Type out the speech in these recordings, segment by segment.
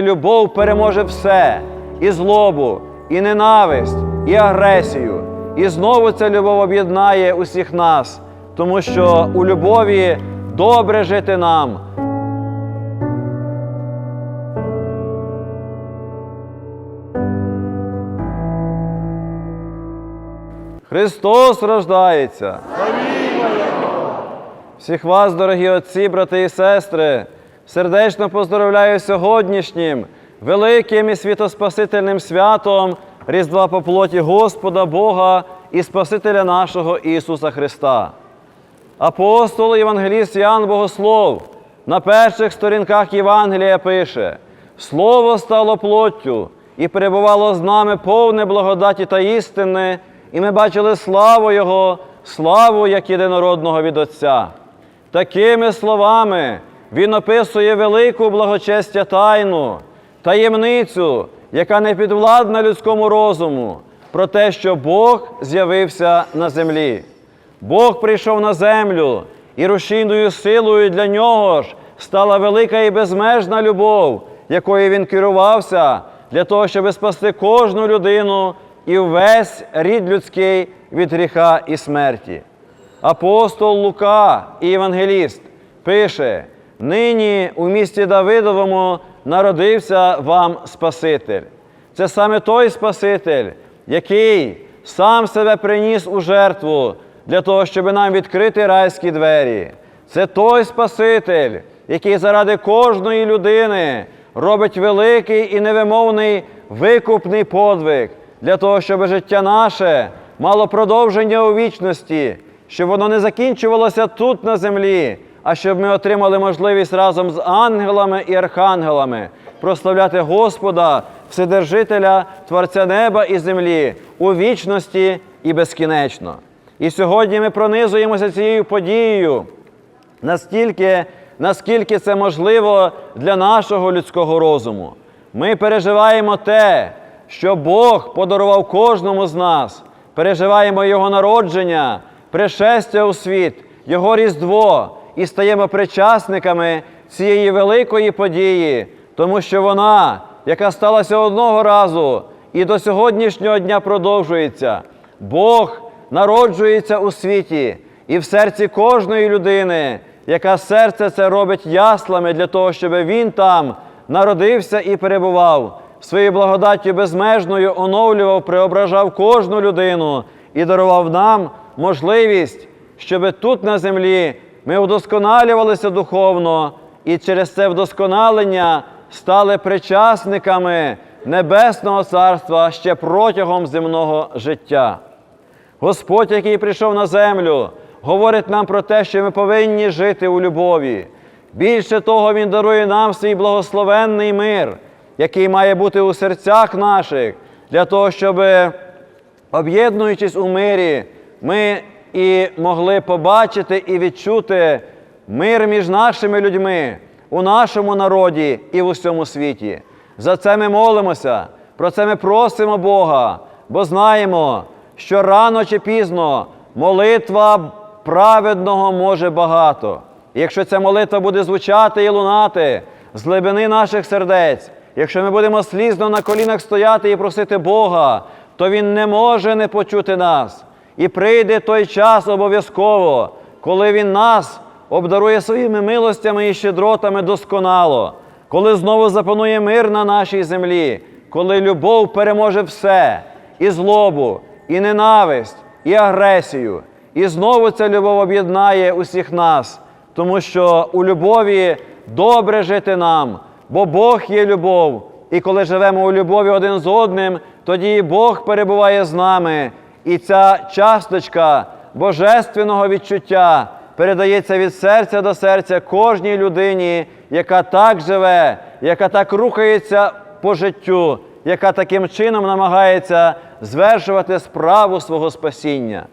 Любов переможе все, і злобу, і ненависть, і агресію. І знову ця любов об'єднає усіх нас, тому що у любові добре жити нам. Христос рождається! Всіх вас, дорогі отці, брати і сестри, сердечно поздоровляю сьогоднішнім великим і світоспасительним святом Різдва по плоті Господа Бога і Спасителя нашого Ісуса Христа. Апостол Євангеліст Ян Богослов на перших сторінках Євангелія пише: Слово стало плоттю і перебувало з нами повне благодаті та істини, і ми бачили славу Його, славу як єдинородного від Отця. Такими словами він описує велику благочестя тайну, таємницю, яка не підвладна людському розуму, про те, що Бог з'явився на землі. Бог прийшов на землю, і рушійною силою для нього ж стала велика і безмежна любов, якою він керувався для того, щоб спасти кожну людину і весь рід людський від гріха і смерті. Апостол Лука і Євангеліст пише: нині у місті Давидовому народився вам Спаситель. Це саме той Спаситель, який сам себе приніс у жертву для того, щоб нам відкрити райські двері. Це той Спаситель, який заради кожної людини робить великий і невимовний викупний подвиг для того, щоб життя наше мало продовження у вічності, щоб воно не закінчувалося тут на землі, а щоб ми отримали можливість разом з ангелами і архангелами прославляти Господа, Вседержителя, Творця неба і землі у вічності і безкінечно. І сьогодні ми пронизуємося цією подією настільки, наскільки це можливо для нашого людського розуму. Ми переживаємо те, що Бог подарував кожному з нас, переживаємо Його народження, пришестя у світ, Його Різдво і стаємо причасниками цієї великої події, тому що вона, яка сталася одного разу і до сьогоднішнього дня продовжується, Бог народжується у світі і в серці кожної людини, яка серце це робить яслами для того, щоб він там народився і перебував, своєю благодаттю безмежною оновлював, преображав кожну людину і дарував нам можливість, щоб тут на землі ми вдосконалювалися духовно і через це вдосконалення стали причасниками Небесного Царства ще протягом земного життя. Господь, який прийшов на землю, говорить нам про те, що ми повинні жити у любові. Більше того, Він дарує нам свій благословенний мир, який має бути у серцях наших, для того, щоб, об'єднуючись у мирі, ми і могли побачити і відчути мир між нашими людьми у нашому народі і в усьому світі. За це ми молимося, про це ми просимо Бога, бо знаємо, що рано чи пізно молитва праведного може багато. І якщо ця молитва буде звучати і лунати з глибини наших сердець, якщо ми будемо слізно на колінах стояти і просити Бога, то Він не може не почути нас. І прийде той час обов'язково, коли Він нас обдарує своїми милостями і щедротами досконало, коли знову запанує мир на нашій землі, коли любов переможе все, і злобу, і ненависть, і агресію. І знову ця любов об'єднає усіх нас, тому що у любові добре жити нам, бо Бог є любов. І коли живемо у любові один з одним, тоді і Бог перебуває з нами. І ця часточка божественного відчуття передається від серця до серця кожній людині, яка так живе, яка так рухається по життю, яка таким чином намагається звершувати справу свого спасіння.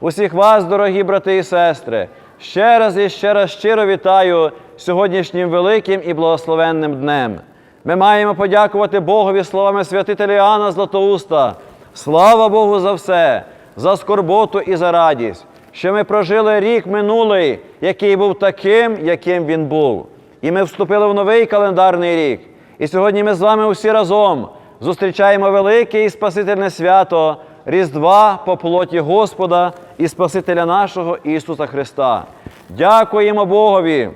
Усіх вас, дорогі брати і сестри, ще раз і ще раз щиро вітаю сьогоднішнім великим і благословенним днем. Ми маємо подякувати Богові словами святителя Іоанна Златоуста. Слава Богу за все, за скорботу і за радість, що ми прожили рік минулий, який був таким, яким він був. І ми вступили в новий календарний рік. І сьогодні ми з вами усі разом зустрічаємо велике і Спасительне свято Різдва по плоті Господа і Спасителя нашого Ісуса Христа. Дякуємо Богові,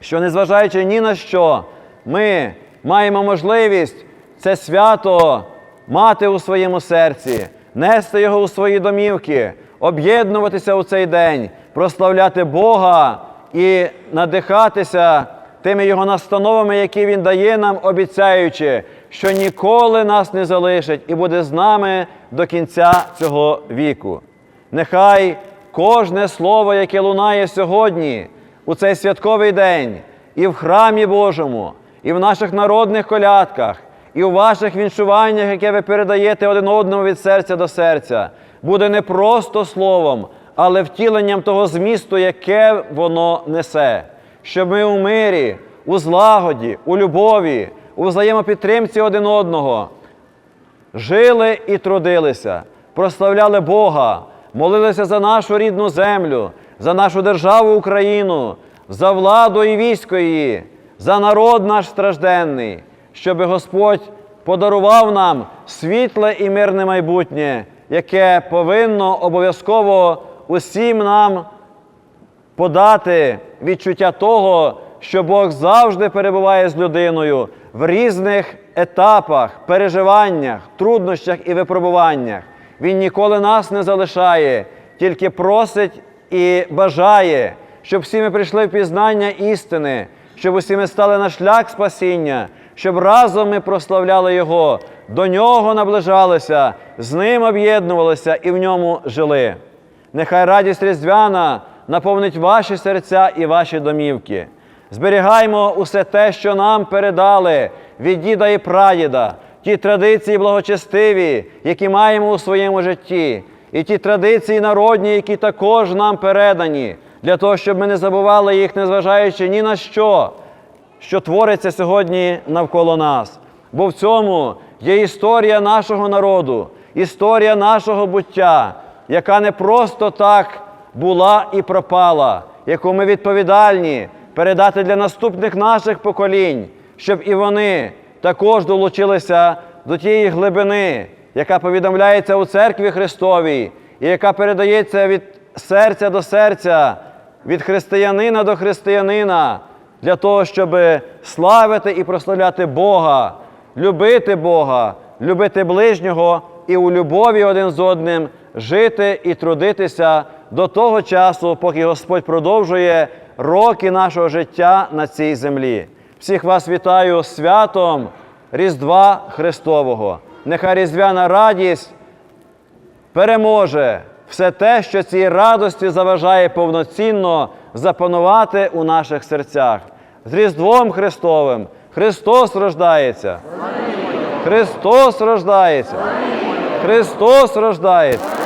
що незважаючи ні на що, ми маємо можливість це свято мати у своєму серці, нести його у свої домівки, об'єднуватися у цей день, прославляти Бога і надихатися тими Його настановами, які Він дає нам, обіцяючи, що ніколи нас не залишить і буде з нами до кінця цього віку. Нехай кожне слово, яке лунає сьогодні, у цей святковий день, і в храмі Божому, і в наших народних колядках, і у ваших віншуваннях, яке ви передаєте один одному від серця до серця, буде не просто словом, але втіленням того змісту, яке воно несе, щоб ми у мирі, у злагоді, у любові, у взаємопідтримці один одного жили і трудилися, прославляли Бога, молилися за нашу рідну землю, за нашу державу Україну, за владу і військо її, за народ наш стражденний, щоб Господь подарував нам світле і мирне майбутнє, яке повинно обов'язково усім нам подати відчуття того, що Бог завжди перебуває з людиною в різних етапах, переживаннях, труднощах і випробуваннях. Він ніколи нас не залишає, тільки просить і бажає, щоб всі ми прийшли в пізнання істини, щоб усі ми стали на шлях спасіння, щоб разом ми прославляли Його, до нього наближалися, з ним об'єднувалися і в ньому жили. Нехай радість різдвяна наповнить ваші серця і ваші домівки. Зберігаймо усе те, що нам передали від діда і прадіда, ті традиції благочестиві, які маємо у своєму житті, і ті традиції народні, які також нам передані, для того, щоб ми не забували їх, незважаючи ні на що, що твориться сьогодні навколо нас. Бо в цьому є історія нашого народу, історія нашого буття, яка не просто так була і пропала, яку ми відповідальні передати для наступних наших поколінь, щоб і вони також долучилися до тієї глибини, яка повідомляється у церкві Христовій, і яка передається від серця до серця, від християнина до християнина, для того, щоб славити і прославляти Бога, любити Бога, любити ближнього і у любові один з одним жити і трудитися до того часу, поки Господь продовжує роки нашого життя на цій землі. Всіх вас вітаю святом Різдва Христового. Нехай різдвяна радість переможе все те, що цій радості заважає повноцінно запанувати у наших серцях. З Різдвом Христовим Христос рождається. Христос рождається. Христос рождається.